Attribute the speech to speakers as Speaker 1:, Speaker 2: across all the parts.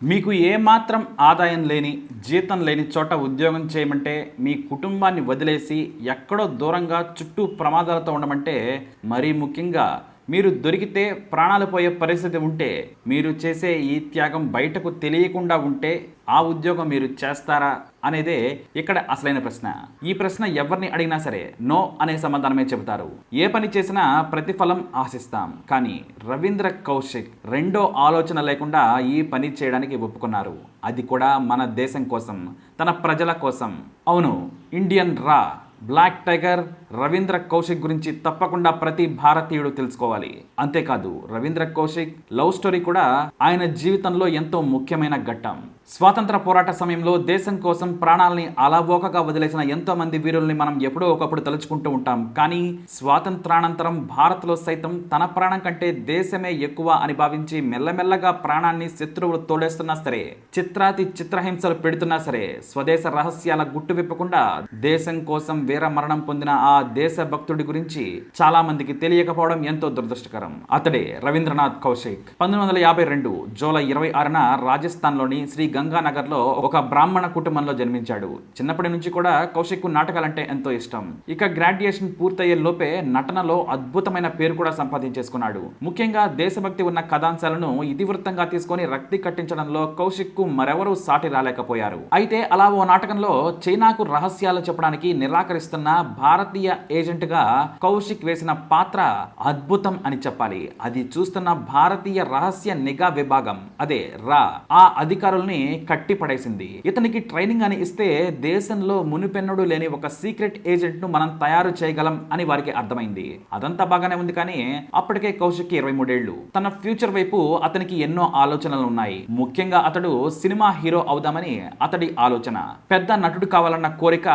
Speaker 1: మీకు ఏమాత్రం ఆదాయం లేని జీతం లేని చోట ఉద్యోగం చేయమంటే మీ కుటుంబాన్ని వదిలేసి ఎక్కడో దూరంగా చుట్టూ ప్రమాదాలతో ఉండమంటే మరీ ముఖ్యంగా మీరు దొరికితే ప్రాణాలు పోయే పరిస్థితి ఉంటే మీరు చేసే ఈ త్యాగం బయటకు తెలియకుండా ఉంటే ఆ ఉద్యోగం మీరు చేస్తారా? అనేదే ఇక్కడ అసలైన ప్రశ్న. ఈ ప్రశ్న ఎవరిని అడిగినా సరే నో అనే సమాధానమే చెబుతారు. ఏ పని చేసినా ప్రతిఫలం ఆశిస్తాం. కానీ రవీంద్ర కౌశిక్ రెండో ఆలోచన లేకుండా ఈ పని చేయడానికి ఒప్పుకున్నారు. అది కూడా మన దేశం కోసం తన ప్రజల కోసం. అవును ఇండియన్ రా బ్లాక్ టైగర్ రవీంద్ర కౌశిక్ గురించి తప్పకుండా ప్రతి భారతీయుడు తెలుసుకోవాలి. అంతేకాదు రవీంద్ర కౌశిక్ లవ్ స్టోరీ కూడా ఆయన జీవితంలో ఎంతో ముఖ్యమైన ఘట్టం. స్వాతంత్ర పోరాట సమయంలో దేశం కోసం ప్రాణాలని అలవోకగా వదిలేసిన ఎంతో మంది వీరుల్ని మనం ఎప్పుడో ఒకప్పుడు తలుచుకుంటూ ఉంటాం. కానీ స్వాతంత్రానంతరం భారత్లో సైతం తన ప్రాణం కంటే దేశమే ఎక్కువ అని భావించి మెల్లమెల్లగా ప్రాణాన్ని శత్రువులు తోడేస్తున్నా సరే చిత్రాతి చిత్రహింసలు పెడుతున్నా సరే స్వదేశ రహస్యాల గుట్టు విప్పకుండా దేశం కోసం వీర మరణం పొందిన ఆ దేశ భక్తుడి గురించి చాలా మందికి తెలియకపోవడం ఎంతో దురదృష్టకరం. అతడే రవీంద్రనాథ్ కౌశిక్. పంతొమ్మిది వందల యాభై రెండు జూలై ఇరవై ఆరున రాజస్థాన్లోని శ్రీ గంగానగర్లో ఒక బ్రాహ్మణ కుటుంబంలో జన్మించాడు. చిన్నప్పటి నుంచి కూడా కౌశిక్ నాటకాలంటే ఎంతో ఇష్టం. ఇక గ్రాడ్యుయేషన్ పూర్తయ్యే లోపే నటనలో అద్భుతమైన పేరు కూడా సంపాదించేసుకున్నాడు. ముఖ్యంగా దేశభక్తి ఉన్న కథాంశాలను ఇతివృత్తంగా తీసుకొని రక్తి కట్టించడంలో కౌశిక్కు మరెవరూ సాటి రాలేకపోయారు. అయితే అలా ఓ నాటకంలో చైనాకు రహస్యాలు చెప్పడానికి నిరాకరిస్తున్న భారతీయ ఏజెంట్గా కౌశిక్ వేసిన పాత్ర అద్భుతం అని చెప్పాలి. అది చూస్తున్న భారతీయ రహస్య నిఘా విభాగం అదే రా ఆ అధికారుల్ని కట్టి పడేసింది ఇతనికి ట్రైనింగ్ అని ఇస్తే దేశంలో మునిపెన్నడు లేని ఒక సీక్రెట్ ఏజెంట్ను మనం తయారు చేయగలం అని వారికి అర్థమైంది. అదంతా బాగానే ఉంది కానీ అప్పటికే కౌశిక్ ఇరవై మూడేళ్ళు తన ఫ్యూచర్ వైపు అతనికి ఎన్నో ఆలోచనలు ఉన్నాయి. ముఖ్యంగా అతడు సినిమా హీరో అవుదామని అతడి ఆలోచన. పెద్ద నటుడు కావాలన్న కోరిక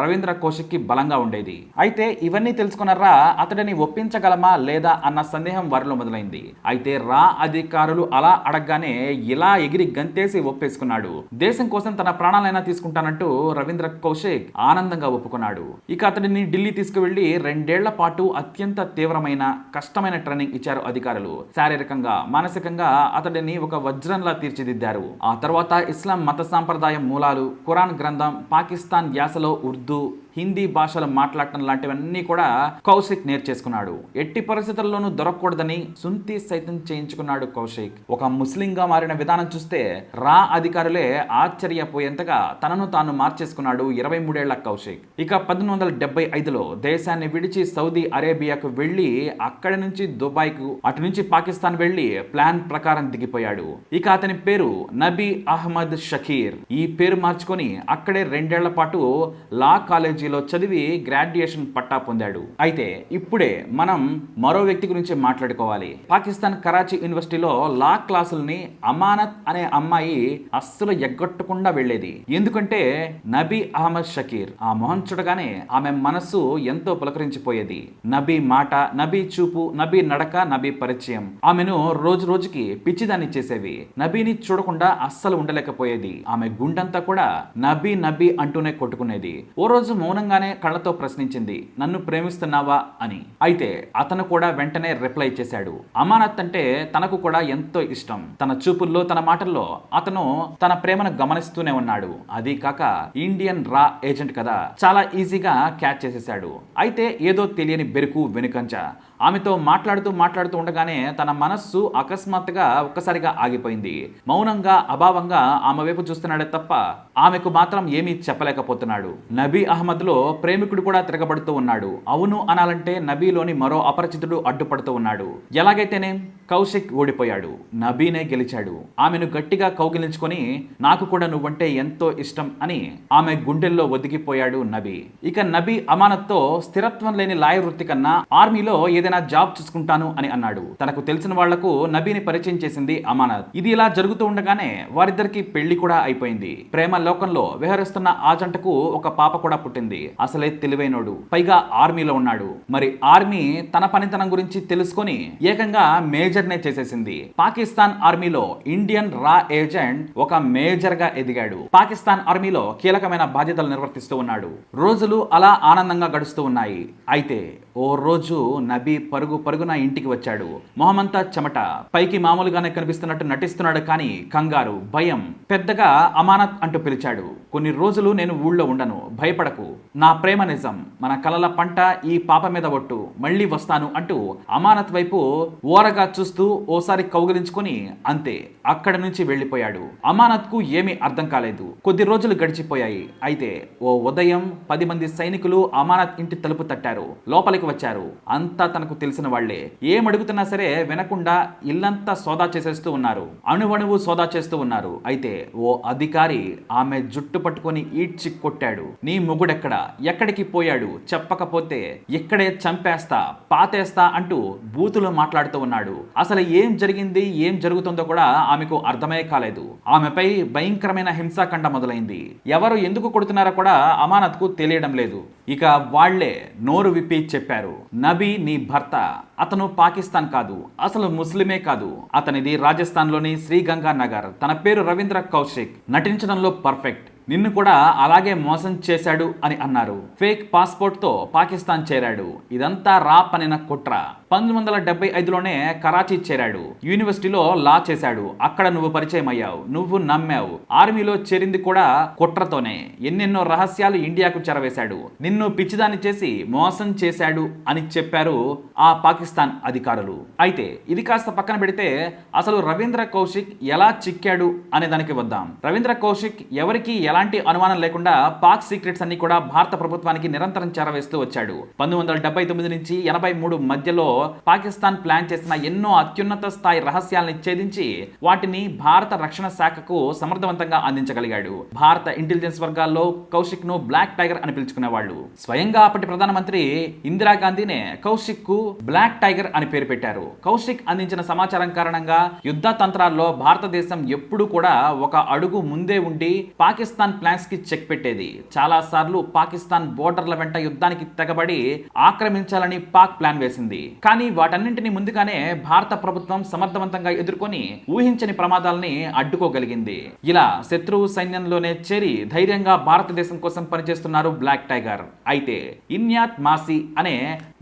Speaker 1: రవీంద్ర కౌశిక్కి బలంగా ఉండేది. అయితే ఇవన్నీ తెలుసుకున్నారా అతడిని ఒప్పించగలమా లేదా అన్న సందేహం వారిలో మొదలైంది. అయితే రా అధికారులు అలా అడగగానే ఇలా ఎగిరి గంతేసి ఒప్పేసి ఒప్పేసుకున్నాడు దేశం కోసం తన ప్రాణాలైనా తీసుకుంటానంటూ రవీంద్ర కౌశిక్ ఆనందంగా ఒప్పుకున్నాడు. ఇక అతడిని ఢిల్లీ తీసుకువెళ్ళి రెండేళ్ళ పాటు అత్యంత తీవ్రమైన కష్టమైన ట్రైనింగ్ ఇచ్చారు అధికారులు. శారీరకంగా మానసికంగా అతడిని ఒక వజ్రంలా తీర్చిదిద్దారు. ఆ తర్వాత ఇస్లాం మత సాంప్రదాయం మూలాలు ఖురాన్ గ్రంథం పాకిస్తాన్ యాసలో ఉర్దూ హిందీ భాషలో మాట్లాడటం లాంటివన్నీ కూడా కౌశిక్ నేర్చేసుకున్నాడు. ఎట్టి పరిస్థితుల్లోనూ దొరకకూడదని సుంతి సైతం చేయించుకున్నాడు కౌశిక్. ఒక ముస్లింగా మారిన విధానం చూస్తే రా అధికారులే ఆశ్చర్యపోయేంతగా తనను తాను మార్చేసుకున్నాడు ఇరవై మూడేళ్ళ కౌశిక్. ఇక పంతొమ్మిది వందల డెబ్బై ఐదులో దేశాన్ని విడిచి సౌదీ అరేబియాకు వెళ్ళి అక్కడి నుంచి దుబాయ్కు అటు నుంచి పాకిస్తాన్ వెళ్ళి ప్లాన్ ప్రకారం దిగిపోయాడు. ఇక అతని పేరు నబీ అహ్మద్ షకీర్. ఈ పేరు మార్చుకొని అక్కడే రెండేళ్ళ పాటు లా కాలేజీలో చదివి గ్రాడ్యుయేషన్ పట్టా పొందాడు. అయితే ఇప్పుడే మనం మరో వ్యక్తి గురించి మాట్లాడుకోవాలి. పాకిస్తాన్ కరాచీ యూనివర్సిటీలో లా క్లాసుల్ని అమానత్ అనే అమ్మాయి అస్సలు ఎగ్గొట్టకుండా వెళ్ళేది. ఎందుకంటే నబీ అహ్మద్ షకీర్ ఆ మొహం చూడగానే ఆమె మనస్సు ఎంతో పులకరించిపోయేది. నబీ మాట నబీ చూపు నబీ నడక నబీ పరిచయం. ఆమెను రోజు రోజుకి పిచ్చిదాన్ని చేసేవి. నబీని చూడకుండా అస్సలు ఉండలేకపోయేది. ఆమె గుండంతా కూడా నబీ నబీ అంటూనే కొట్టుకునేది. ఓ రోజు మౌనంగానే కళ్ళతో ప్రశ్నించింది నన్ను ప్రేమిస్తున్నావా? అని. అయితే అతను కూడా వెంటనే రిప్లై చేశాడు. అమానత్ అంటే తనకు కూడా ఎంతో ఇష్టం. తన చూపుల్లో తన మాటల్లో అతను తన ప్రేమను గమనిస్తూనే ఉన్నాడు. అది కాక ఇండియన్ రా ఏజెంట్ కదా చాలా ఈజీగా క్యాచ్ చేసేశాడు. అయితే ఏదో తెలియని బెరుకు వెనుకంచ ఆమెతో మాట్లాడుతూ మాట్లాడుతూ ఉండగానే తన మనస్సు అకస్మాత్తుగా ఒక్కసారిగా ఆగిపోయింది. మౌనంగా అభావంగా ఆమె వైపు చూస్తున్నాడే తప్ప ఆమెకు మాత్రం ఏమీ చెప్పలేకపోతున్నాడు. నబీ అహ్మద్లో ప్రేమికుడు కూడా తిరగబడుతూ ఉన్నాడు. అవును అనాలంటే నబీలోని మరో అపరిచితుడు అడ్డుపడుతూ ఉన్నాడు. ఎలాగైతేనే? కౌశిక్ ఓడిపోయాడు నబీనే గెలిచాడు. ఆమెను గట్టిగా కౌగిలించుకొని నాకు కూడా నువ్వంటే ఎంతో ఇష్టం అని ఆమె గుండెల్లో ఒదిగిపోయాడు నబీ. ఇక నబీ అమానత్తో స్థిరత్వం లేని లాయ వృత్తి కన్నా ఆర్మీలో ఏదైనా జాబ్ చూసుకుంటాను అని అన్నాడు. తనకు తెలిసిన వాళ్ళకు నబీని పరిచయం చేసింది అమానత్. ఇది ఇలా జరుగుతూ ఉండగానే వారిద్దరికి పెళ్ళి కూడా అయిపోయింది. ప్రేమ లోకంలో విహరిస్తున్న ఆ జంటకు ఒక పాప కూడా పుట్టింది. అసలే తెలివైనోడు. పైగా ఆర్మీలో ఉన్నాడు. మరి ఆర్మీ తన పనితనం గురించి తెలుసుకొని ఏకంగా మేజర్ మేజర్నే చేసేసింది. పాకిస్తాన్ ఆర్మీలో ఇండియన్ రా ఏజెంట్ ఒక మేజర్గా ఎదిగాడు. పాకిస్తాన్ ఆర్మీలో కీలకమైన బాధ్యతలు నిర్వర్తిస్తూ ఉన్నాడు. రోజులు అలా ఆనందంగా గడుస్తూ ఉన్నాయి. అయితే ఓ రోజు నబీ పరుగు పరుగున ఇంటికి వచ్చాడు. మొహమంతా చెమట. పైకి మామూలుగానే కనిపిస్తున్నట్టు నటిస్తున్నాడు కానీ కంగారు భయం పెద్దగా అమానత్ అంటూ పిలిచాడు. కొన్ని రోజులు నేను ఊళ్ళో ఉండను. భయపడకు. నా ప్రేమ నిజం మన కలల పంట ఈ పాప మీద ఒట్టు మళ్ళీ వస్తాను అంటూ అమానత్ వైపు ఓరగా చూస్తూ ఓసారి కౌగిలించుకొని అంతే అక్కడి నుంచి వెళ్ళిపోయాడు. అమానత్కు ఏమీ అర్థం కాలేదు. కొద్ది రోజులు గడిచిపోయాయి. అయితే ఓ ఉదయం పది మంది సైనికులు అమానత్ ఇంటి తలుపు తట్టారు. లోపలికి వచ్చారు. అంతా తనకు తెలిసిన వాళ్ళే ఏం అడుగుతున్నా సరే వినకుండా ఇల్లంతా సోదా చేసేస్తూ ఉన్నారు. అణువణువు సోదా చేస్తూ ఉన్నారు. అయితే ఓ అధికారి ఆమె జుట్టు పట్టుకొని ఈడ్చి కొట్టాడు. నీ మొగుడెక్కడ? ఎక్కడికి పోయాడు? చెప్పకపోతే ఇక్కడే చంపేస్తా పాతేస్తా అంటూ బూతులు మాట్లాడుతూ ఉన్నాడు. అసలు ఏం జరిగింది? ఏం జరుగుతుందో కూడా ఆమెకు అర్థమే కాలేదు. ఆమెపై భయంకరమైన హింసాకాండ మొదలైంది. ఎవరు ఎందుకు కొడుతున్నారో కూడా అమానత్కు తెలియడం లేదు. ఇక వాళ్ళే నోరు విప్పి చెప్పారు నబీ నీ భర్త. అతను పాకిస్తాన్ కాదు. అసలు ముస్లిమే కాదు. అతనిది రాజస్థాన్లోని శ్రీగంగా నగర్ తన పేరు రవీంద్ర కౌశిక్. నటించడంలో పర్ఫెక్ట్. నిన్ను కూడా అలాగే మోసం చేశాడు అని అన్నారు. ఫేక్ పాస్పోర్ట్తో పాకిస్తాన్ చేరాడు. ఇదంతా రా పనిన కుట్ర. పంతొమ్మిది వందల డెబ్బై ఐదులోనే కరాచీ చేరాడు. యూనివర్సిటీలో లా చేశాడు. అక్కడ నువ్వు పరిచయం అయ్యావు నువ్వు నమ్మావు. ఆర్మీలో చేరింది కూడా కుట్రతోనే. ఎన్నెన్నో రహస్యాలు ఇండియాకు చెరవేశాడు. నిన్ను పిచ్చిదాన్ని చేసి మోసం చేశాడు అని చెప్పారు ఆ పాకిస్తాన్ అధికారులు. అయితే ఇది కాస్త పక్కన పెడితే అసలు రవీంద్ర కౌశిక్ ఎలా చిక్కాడు అనే దానికి వద్దాం. రవీంద్ర కౌశిక్ ఎవరికి ఎలాంటి అనుమానం లేకుండా పాక్ సీక్రెట్స్ అన్ని కూడా భారత ప్రభుత్వానికి నిరంతరం చేరవేస్తూ వచ్చాడు. పంతొమ్మిది వందల డెబ్బై తొమ్మిది నుంచి ఎనభై మూడు మధ్యలో పాకిస్తాన్ ప్లాన్ చేసిన ఎన్నో అత్యున్నత స్థాయి రహస్యాలను ఛేదించి వాటిని భారత రక్షణ శాఖకు సమర్థవంతంగా అందించగలిగాడు. భారత ఇంటెలిజెన్స్ వర్గాల్లో కౌశిక్ను బ్లాక్ టైగర్ అని పిలుచుకునేవాళ్ళు. స్వయంగా అప్పటి ప్రధానమంత్రి ఇందిరాగాంధీనే కౌశిక్కు బ్లాక్ టైగర్ అని పేరు పెట్టారు. కౌశిక్ అందించిన సమాచారం కారణంగా యుద్ధ తంత్రాల్లో భారతదేశం ఎప్పుడూ కూడా ఒక అడుగు ముందే ఉండి పాకిస్తాన్ ప్లాన్స్కి చెక్ పెట్టేది. చాలా సార్లు పాకిస్తాన్ బోర్డర్ల వెంట యుద్ధానికి తెగబడి ఆక్రమించాలని పాక్ ప్లాన్ వేసింది. కానీ వాటన్నింటినీ ముందుగానే భారత ప్రభుత్వం సమర్థవంతంగా ఎదుర్కొని ఊహించని ప్రమాదాలని అడ్డుకోగలిగింది. ఇలా శత్రువు సైన్యంలోనే చేరి ధైర్యంగా భారతదేశం కోసం పనిచేస్తున్నారు బ్లాక్ టైగర్. అయితే ఇన్యాత్ మాసి అనే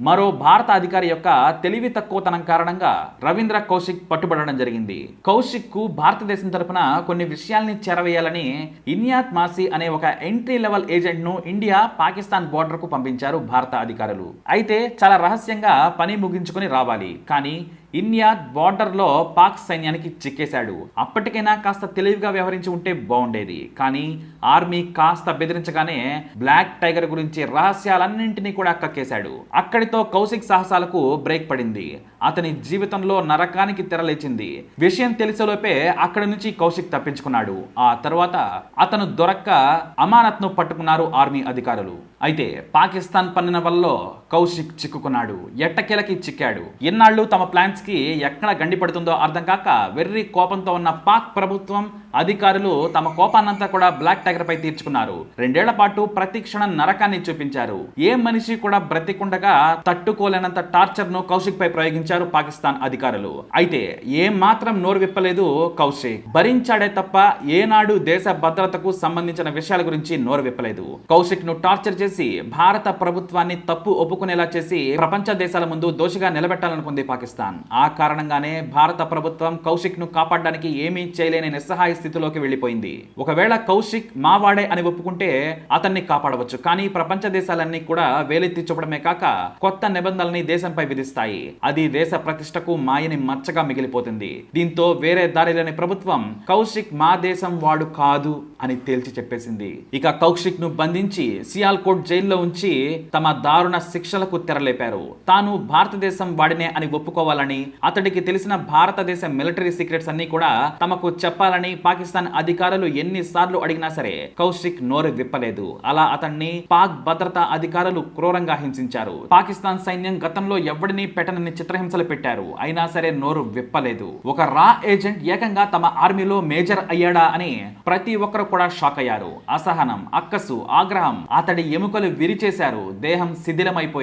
Speaker 1: మరో భారత అధికారి యొక్క తెలివి తక్కువతనం కారణంగా రవీంద్ర కౌశిక్ పట్టుబడడం జరిగింది. కౌశిక్కు భారతదేశం తరపున కొన్ని విషయాల్ని చేరవేయాలని ఇన్యాత్ మాసి అనే ఒక ఎంట్రీ లెవెల్ ఏజెంట్ను ఇండియా పాకిస్తాన్ బోర్డర్కు పంపించారు భారత అధికారులు. అయితే చాలా రహస్యంగా పని ముగించుకుని రావాలి. కానీ ఇన్యాద్ బార్డర్లో పాక్ సైన్యానికి చిక్కేశాడు. అప్పటికైనా కాస్త తెలివిగా వ్యవహరించి ఉంటే బాగుండేది. కానీ ఆర్మీ కాస్త బెదిరించగానే బ్లాక్ టైగర్ గురించి రహస్యాలన్నింటినీ కూడా కక్కేశాడు. అక్కడితో కౌశిక్ సాహసాలకు బ్రేక్ పడింది. అతని జీవితంలో నరకానికి తెరలేచింది. విషయం తెలిసేలోపే అక్కడి నుంచి కౌశిక్ తప్పించుకున్నాడు. ఆ తర్వాత అతను దొరక్క అమానత్ను పట్టుకున్నారు ఆర్మీ అధికారులు. అయితే పాకిస్తాన్ పన్నిన వల్ల కౌశిక్ చిక్కుకున్నాడు ఎట్టకేలకి చిక్కాడు. ఇన్నాళ్ళు తమ ప్లాన్స్కి ఎక్కడ గండి పడుతుందో అర్థం కాక వెర్రి కోపంతో ఉన్న పాక్ ప్రభుత్వం అధికారులు తమ కోపాన్నంతా కూడా బ్లాక్ టైగర్ పై తీర్చుకున్నారు. రెండేళ్ళ పాటు ప్రతి క్షణం నరకాన్ని చూపించారు. ఏ మనిషి కూడా బ్రతికుండగా తట్టుకోలేనంత టార్చర్ను కౌశిక్ పై ప్రయోగించారు పాకిస్తాన్ అధికారులు. అయితే ఏం మాత్రం నోరు విప్పలేదు కౌశిక్. భరించాడే తప్ప ఏనాడు దేశ భద్రతకు సంబంధించిన విషయాల గురించి నోరు విప్పలేదు. కౌశిక్ను టార్చర్ చేసి భారత ప్రభుత్వాన్ని తప్పు ఒప్పుకునేలా చేసి ప్రపంచ దేశాల ముందు దోషిగా నిలబెట్టాలనుకుంది పాకిస్తాన్. ఆ కారణంగానే భారత ప్రభుత్వం కౌశిక్ను కాపాడడానికి ఏమీ చేయలేని నిస్సహాయ స్థితిలోకి వెళ్ళిపోయింది. ఒకవేళ కౌశిక్ మావాడే అని ఒప్పుకుంటే అతన్ని కాపాడవచ్చు. కానీ ప్రపంచ దేశాలన్నీ కూడా వేలెత్తి చూపడమే కాక కొత్త నిబంధనల్ని దేశంపై విధిస్తాయి. అది దేశ ప్రతిష్టకు మాయని మచ్చగా మిగిలిపోతుంది. దీంతో వేరే దారి లేని ప్రభుత్వం కౌశిక్ మా దేశం వాడు కాదు అని తేల్చి చెప్పేసింది. ఇక కౌశిక్ను బంధించి సియాల్కోట్ జైల్లో ఉంచి తమ దారుణ శిక్ష శిక్షలకు తెరలేపారు. తాను భారతదేశం వాడినే అని ఒప్పుకోవాలని అతడికి తెలిసిన భారతదేశ మిలిటరీ సీక్రెట్స్ అన్ని కూడా తమకు చెప్పాలని పాకిస్తాన్ అధికారులు ఎన్నిసార్లు అడిగినా సరే కౌశిక్ నోరు విప్పలేదు. అలా అతన్ని పాక్ భద్రతా అధికారులు క్రూరంగా హింసించారు. పాకిస్తాన్ సైన్యం గతంలో ఎవడిని పెట్టనని చిత్రహింసలు పెట్టారు. అయినా సరే నోరు విప్పలేదు. ఒక రా ఏజెంట్ ఏకంగా తమ ఆర్మీలో మేజర్ అయ్యాడా అని ప్రతి ఒక్కరు కూడా షాక్ అయ్యారు అసహనం అక్కసు ఆగ్రహం అతడి ఎముకలు విరిచేశారు. దేహం శిథిలమైపోయింది.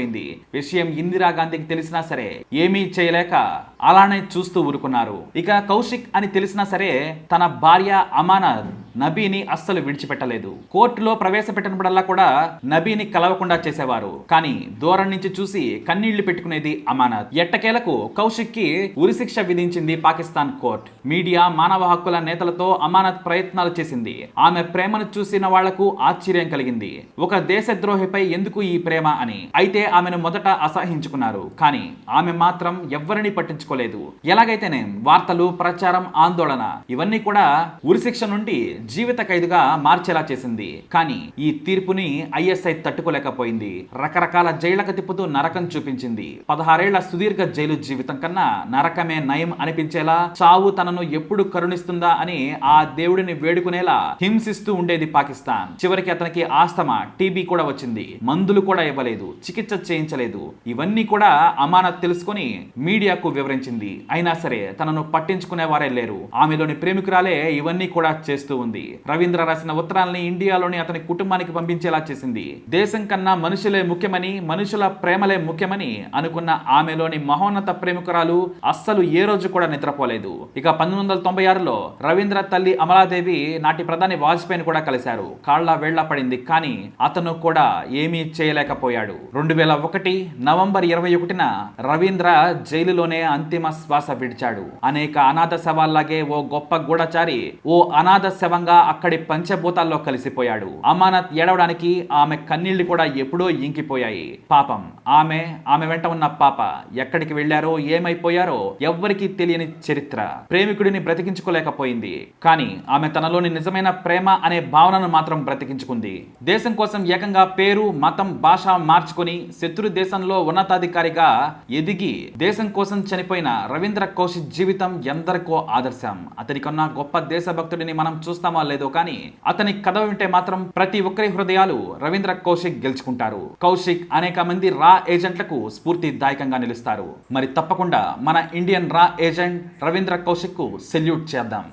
Speaker 1: విషయం ఇందిరాగాంధీకి తెలిసినా సరే ఏమీ చేయలేక అలానే చూస్తూ ఊరుకున్నారు. ఇక కౌశిక్ అని తెలిసినా సరే తన భార్య అమానత్ నబీని అస్సలు విడిచిపెట్టలేదు. కోర్టులో ప్రవేశపెట్టినప్పుడల్లా కూడా నబీని కలవకుండా చేసేవారు. కానీ దూరం నుంచి చూసి కన్నీళ్ళు పెట్టుకునేది అమానత్. ఎట్టకేలకు కౌశిక్కి ఉరిశిక్ష విధించింది పాకిస్తాన్ కోర్ట్. మీడియా మానవ హక్కుల నేతలతో అమానత్ ప్రయత్నాలు చేసింది. ఆమె ప్రేమను చూసిన వాళ్ళకు ఆశ్చర్యం కలిగింది. ఒక దేశద్రోహిపై ఎందుకు ఈ ప్రేమ అని. అయితే ఆమెను మొదట అసహించుకున్నారు. కానీ ఆమె మాత్రం ఎవ్వరిని పట్టించుకోలేదు. ఎలాగైతేనే వార్తలు ప్రచారం ఆందోళన ఇవన్నీ కూడా ఉరిశిక్ష నుండి జీవిత ఖైదుగా మార్చేలా చేసింది. కానీ ఈ తీర్పుని ఐఎస్ఐ తట్టుకోలేకపోయింది. రకరకాల జైళ్ళకు తిప్పుతూ నరకం చూపించింది. పదహారేళ్ళ సుదీర్ఘ జైలు జీవితం కన్నా నరకమే నయం అనిపించేలా చావు తనను ఎప్పుడు కరుణిస్తుందా అని ఆ దేవుడిని వేడుకునేలా హింసిస్తూ ఉండేది పాకిస్తాన్. చివరికి అతనికి ఆస్తమా టీబీ కూడా వచ్చింది. మందులు కూడా ఇవ్వలేదు చికిత్స చేయించలేదు. ఇవన్నీ కూడా అమానత్ తెలుసుకొని మీడియాకు వివరించింది. అయినా సరే తనను పట్టించుకునే వారే లేరు. ఆమెలోని ప్రేమికురాలే ఇవన్నీ కూడా చేస్తూ ఉంది రవీంద్ర రాసిన ఉత్తరాల్ని ఇండియాలోని అతని కుటుంబానికి పంపించేలా చేసింది. దేశం కన్నా మనుషులే ముఖ్యమని మనుషుల ప్రేమలే ముఖ్యమని అనుకున్న ఆమెలోని మహోన్నత ప్రేమికురాలు అస్సలు ఏ రోజు కూడా నిద్రపోలేదు. ఇక పంతొమ్మిది వందల తొంభై ఆరులో రవీంద్ర తల్లి అమలాదేవి నాటి ప్రధాని వాజ్పేయిని కూడా కలిశారు. కాళ్ళ వేళ్ళ పడింది కానీ అతను కూడా ఏమీ చేయలేకపోయాడు. రెండు వేల ఒకటి నవంబర్ ఇరవై ఒకటిన రవీంద్ర జైలులోనే అంతిమ శ్వాస విడిచాడు. అనేక అనాథ శవాల్లాగే ఓ గొప్ప గూఢచారి ఓ అనాథ శవంగా అక్కడి పంచభూతాల్లో కలిసిపోయాడు. అమానత్ ఏడవడానికి ఆమె కన్నీళ్ళు కూడా ఎప్పుడో ఇంకిపోయాయి. పాపం. ఆమె ఆమె వెంట ఉన్న పాప ఎక్కడికి వెళ్ళారో ఏమైపోయారో ఎవ్వరికీ తెలియని చరిత్ర. ప్రేమికుడిని బ్రతికించుకోలేకపోయింది. కానీ ఆమె తనలోని నిజమైన ప్రేమ అనే భావనను మాత్రం బ్రతికించుకుంది. దేశం కోసం ఏకంగా పేరు మతం భాష మార్చుకుని శత్రు దేశంలో ఉన్నతాధికారిగా ఎదిగి దేశం కోసం చనిపోయిన రవీంద్ర కౌశిక్ జీవితం ఎందరికో ఆదర్శం. అతనికన్నా గొప్ప దేశభక్తుడిని మనం చూస్తాం. చూస్తామో లేదో కానీ అతని కథ వింటే మాత్రం ప్రతి ఒక్కరి హృదయాలు రవీంద్ర కౌశిక్ గెలుచుకుంటారు. కౌశిక్ అనేక మంది రా ఏజెంట్లకు స్ఫూర్తిదాయకంగా నిలుస్తారు. మరి తప్పకుండా మన ఇండియన్ రా ఏజెంట్ రవీంద్ర కౌశిక్కు సెల్యూట్ చేద్దాం.